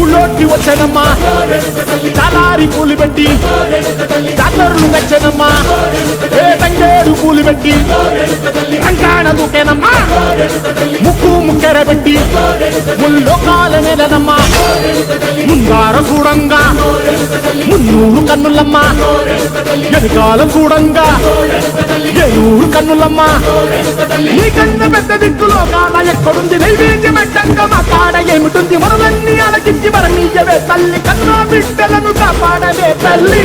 ఊళ్ళోకి వచ్చనమ్మా. తలారి పూలు పెట్టి జాతరలు నచ్చనమ్మా ఏ తంగేడు పూలు పెట్టి కంకాణ దూకేనమ్మా ముక్కు ముక్కెర పెట్టి ముల్లోకాల నెలనమ్మా. ముందార చూడంగా మున్నూరు కన్నులమ్మా. ఎనకాల చూడంగా ఏనూరు కన్నులమ్మా. నీ కన్న పెద్ద దిక్కులో కాల ఎక్కడుంది? నైవేద్యం అడ్డంగా మా కాడ ఏమిటుంది? మనలన్నీ తల్లి కన్నా బిడ్డలను కాపాడవే తల్లి.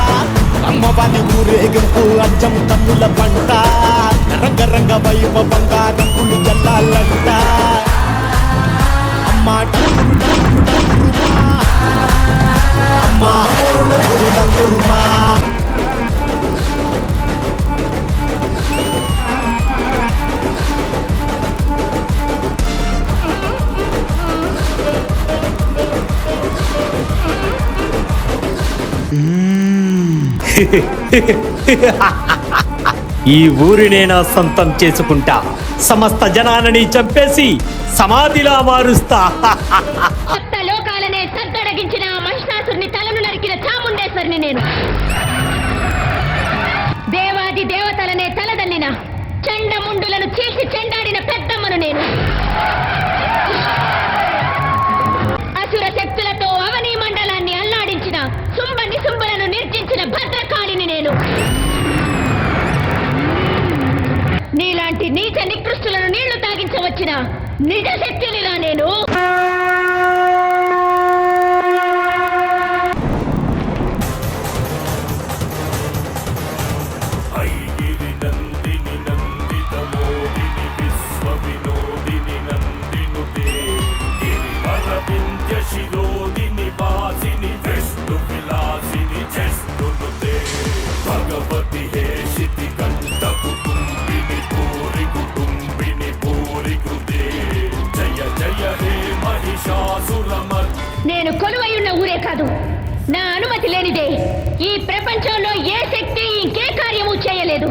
అమ్మవారి ఊరేగింపు అచ్చం తన్నుల పంట. రంగ రంగ వైభవంగా రంగులు జల్లాలంట. ఈ ఊరినే నా సొంతం చేసుకుంటా. సమస్త జనాలని చంపేసి సమాధిలా మారుస్తా సప్త లోకాలనే సద్దడగించిన ఆ మహిషాసుని తలను నరికిన చాముండేశ్వరిని నేను. దేవాది దేవతలనే తలదన్నిన చండముండులను చీల్చి చెండాడిన పెద్దమ్మను నేను. తాగించవచ్చిన నిజ శక్తినిలా నేను. నేను కొలువై ఉన్న ఊరే కాదు. నా అనుమతి లేనిదే ఈ ప్రపంచంలో ఏ శక్తి ఇంకే కార్యము చేయలేదు.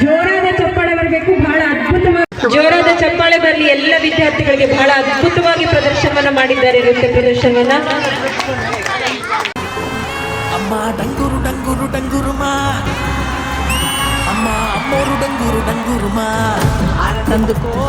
ಜೋರಾದ ಚಪ್ಪಾಳೆ ಬರಬೇಕು ಬಹಳ ಅದ್ಭುತವಾಗಿ ಜೋರಾದ ಚಪ್ಪಾಳೆ ಬರಲಿ ಎಲ್ಲ ವಿದ್ಯಾರ್ಥಿಗಳಿಗೆ ಬಹಳ ಅದ್ಭುತವಾಗಿ ಪ್ರದರ್ಶನವನ್ನ ಮಾಡಿದ್ದಾರೆ ನೃತ್ಯ ಪ್ರದರ್ಶನವನ್ನ. ಅಮ್ಮ ಡಂಗೂರು ಡಂಗೂರು ಮಾ. ಅಮ್ಮ ಅಮ್ಮೋರು ಡಂಗೂರು ತಂದು ಕೋ